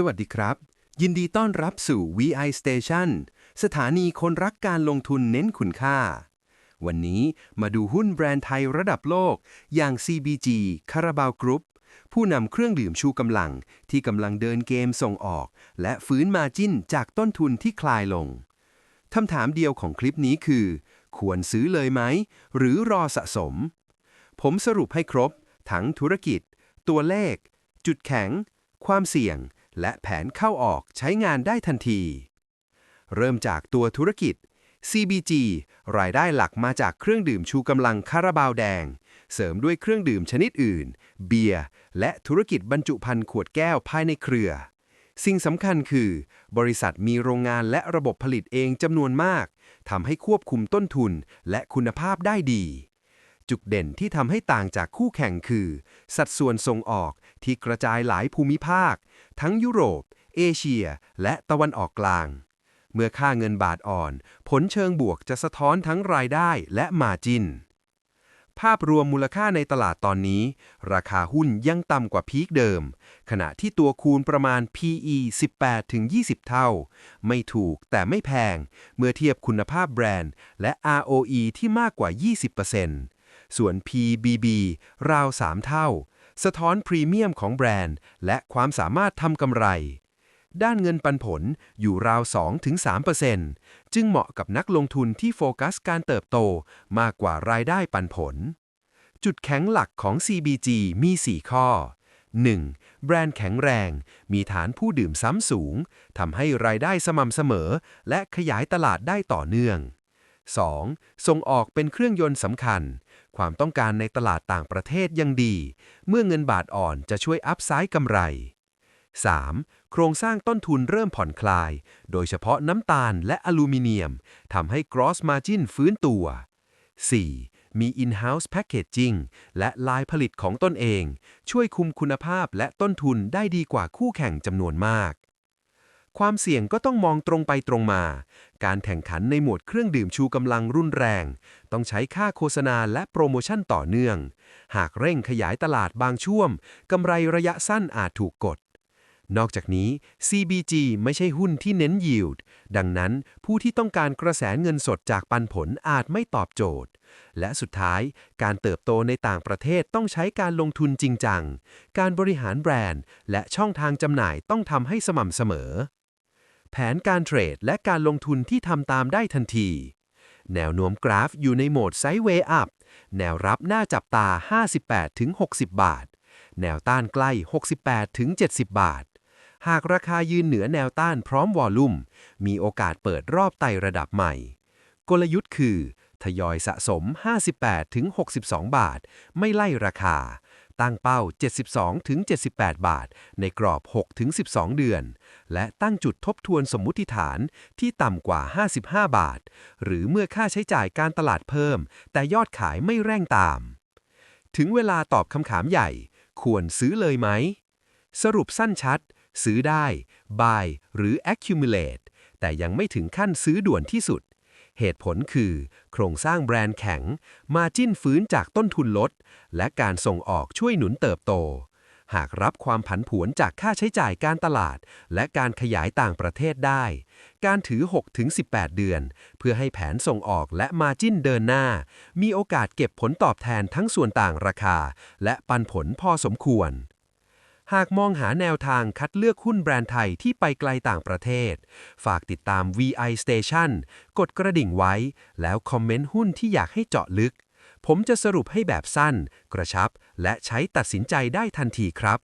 สวัสดีครับ ยินดีต้อนรับสู่ VI Station สถานีคนรักการลงทุนเน้นคุณค่า วันนี้มาดูหุ้นแบรนด์ไทยระดับโลก อย่าง CBG คาราบาวกรุ๊ปผู้นำเครื่องดื่มชูกำลังที่กำลังเดินเกมส่งออก และฟื้นมาจิ้นจากต้นทุนที่คลายลงคำถามเดียวของคลิปนี้คือ ควรซื้อเลยไหม หรือรอสะสม ผมสรุปให้ครบ ทั้งธุรกิจ ตัวเลข จุดแข็ง ความเสี่ยง และแผนเข้าออกใช้งานได้ทันที เริ่มจากตัวธุรกิจ CBG รายได้หลักมาจากเครื่องดื่มชูกำลังคาราบาวแดง เสริมด้วยเครื่องดื่มชนิดอื่น เบียร์ และธุรกิจบรรจุภัณฑ์ขวดแก้วภายในเครือ สิ่งสำคัญคือ บริษัทมีโรงงานและระบบผลิตเองจำนวนมากทำให้ควบคุมต้นทุนและคุณภาพได้ดี จุดเด่นที่ทำให้ต่างจากคู่แข่งคือ สัดส่วนส่งออกที่กระจายหลายภูมิภาค ทั้งยุโรป เอเชีย และตะวันออกกลาง เมื่อค่าเงินบาทอ่อน ผลเชิงบวกจะสะท้อนทั้งรายได้และมาจิน ภาพรวมมูลค่าในตลาดตอนนี้ ราคาหุ้นยังต่ำกว่าพีคเดิม ขณะที่ตัวคูณประมาณ PE 18-20 เท่า ไม่ถูกแต่ไม่แพง เมื่อเทียบคุณภาพแบรนด์ และ ROE ที่มากกว่า 20% ส่วน PBB ราว 3 เท่า สะท้อนพรีเมียมของแบรนด์ และความสามารถทำกำไร ด้านเงินปันผลอยู่ราว 2-3%จึงเหมาะกับนักลงทุนที่โฟกัสการเติบโตมากกว่ารายได้ปันผล จุดแข็งหลักของ CBG มี 4 ข้อ 1. แบรนด์แข็งแรง มีฐานผู้ดื่มซ้ำสูง ทำให้รายได้สม่ำเสมอ และขยายตลาดได้ต่อเนื่อง 2. ส่งออกเป็นเครื่องยนต์สำคัญ ความต้องการในตลาดต่างประเทศยังดี เมื่อเงินบาทอ่อนจะช่วยอัพไซด์กำไร 3. โครงสร้างต้นทุนเริ่มผ่อนคลาย โดยเฉพาะน้ำตาลและอลูมิเนียมทำให้ gross margin ฟื้นตัว 4. มี in-house packaging และลายผลิตของตนเอง ช่วยคุมคุณภาพและต้นทุนได้ดีกว่าคู่แข่งจำนวนมาก ความเสี่ยงก็ต้องมองตรงไปตรงมา การแข่งขันในหมวดเครื่องดื่มชูกำลังรุนแรง ต้องใช้ค่าโฆษณาและโปรโมชั่นต่อเนื่อง หากเร่งขยายตลาดบางช่วงกำไรระยะสั้นอาจถูกกด นอกจากนี้ CBG ไม่ใช่หุ้นที่เน้น yield ดังนั้นผู้ที่ต้องการกระแสเงินสดจากปันผลอาจไม่ตอบโจทย์ และสุดท้าย การเติบโตในต่างประเทศต้องใช้การลงทุนจริงจัง การบริหารแบรนด์ และช่องทางจำหน่ายต้องทำให้สม่ำเสมอ แผนการเทรดและการลงทุนที่ทำตามได้ทันที แนวโน้มกราฟอยู่ในโหมดไซด์เวย์อัพ แนวรับหน้าจับตา 58-60 บาท แนวต้านใกล้ 68-70 บาท หากราคายืนเหนือแนวต้านพร้อมวอลลุ่ม มีโอกาสเปิดรอบไต่ระดับใหม่ กลยุทธ์คือ ทยอยสะสม 58-62 บาท ไม่ไล่ราคา ตั้งเป้า 72-78 บาท ในกรอบ 6-12 เดือน และตั้งจุดทบทวนสมมุติฐานที่ต่ำกว่า 55 บาท หรือเมื่อค่าใช้จ่ายการตลาดเพิ่ม แต่ยอดขายไม่แร่งตาม ถึงเวลาตอบคำถามใหญ่ ควรซื้อเลยไหม สรุปสั้นชัด ซื้อได้ buy หรือ accumulate แต่ยังไม่ถึงขั้นซื้อด่วนที่สุด เหตุผลคือ โครงสร้างแบรนด์แข็ง มาจิ้นฟื้นจากต้นทุนลด และการส่งออกช่วยหนุนเติบโต หากรับความผันผวนจากค่าใช้จ่ายการตลาด และการขยายต่างประเทศได้ การถือ 6-18 เดือน เพื่อให้แผนส่งออกและมาจิ้นเดินหน้า มีโอกาสเก็บผลตอบแทนทั้งส่วนต่างราคา และปันผลพอสมควร หากมองหาแนวทางคัดเลือกหุ้นแบรนด์ไทยที่ไปไกลต่างประเทศ ฝากติดตาม VI Station กดกระดิ่งไว้ แล้วคอมเมนต์หุ้นที่อยากให้เจาะลึก ผมจะสรุปให้แบบสั้น กระชับ และใช้ตัดสินใจได้ทันทีครับ